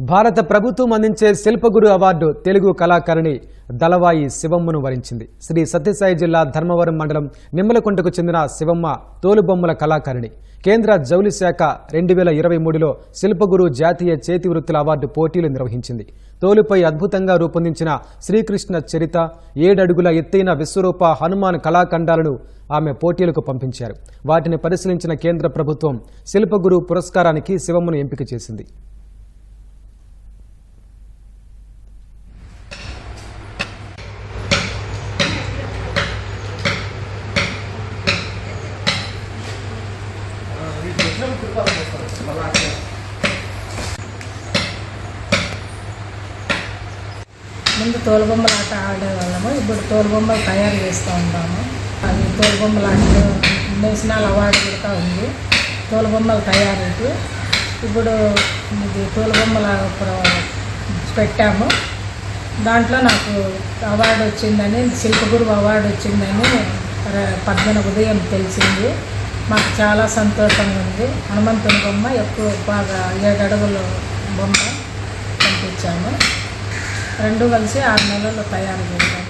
భారత ప్రభుత్వం అందించే శిల్పగురు అవార్డు తెలుగు కళాకారిణి దళవాయి శివమ్మను వరించింది. శ్రీ సత్యసాయి జిల్లా ధర్మవరం మండలం నిమ్మలకుంటకు చెందిన శివమ్మ తోలుబొమ్మల కళాకారిణి. కేంద్ర జౌలి శాఖ రెండు వేల ఇరవై మూడులో శిల్పగురు జాతీయ చేతి వృత్తుల అవార్డు పోటీలు నిర్వహించింది. తోలుపై అద్భుతంగా రూపొందించిన శ్రీకృష్ణ చరిత ఏడడుగుల ఎత్తైన విశ్వరూప హనుమాన్ కళాఖండాలను ఆమె పోటీలకు పంపించారు. వాటిని పరిశీలించిన కేంద్ర ప్రభుత్వం శిల్పగురు పురస్కారానికి శివమ్మను ఎంపిక చేసింది. ముందు తోలుబొమ్మల ఆట ఆడేవాళ్ళము. ఇప్పుడు తోలుబొమ్మలు తయారు చేస్తూ ఉంటాము. అది తోలుబొమ్మల ఆటలు నేషనల్ అవార్డు కూడా ఉంది. తోలుబొమ్మల తయారీకి ఇప్పుడు ఇది తోలుబొమ్మల పెట్టాము. దాంట్లో నాకు అవార్డు వచ్చిందని శిల్పగురు అవార్డు వచ్చిందని పద్మన ఉదయం తెలిసింది. మాకు చాలా సంతోషంగా ఉంది. హనుమంతుని బొమ్మ ఎక్కువ బాగా ఏడు అడుగులు బొమ్మ పంపించాము. రెండు కలిసి ఆరు నెలలు తయారు చేశాము.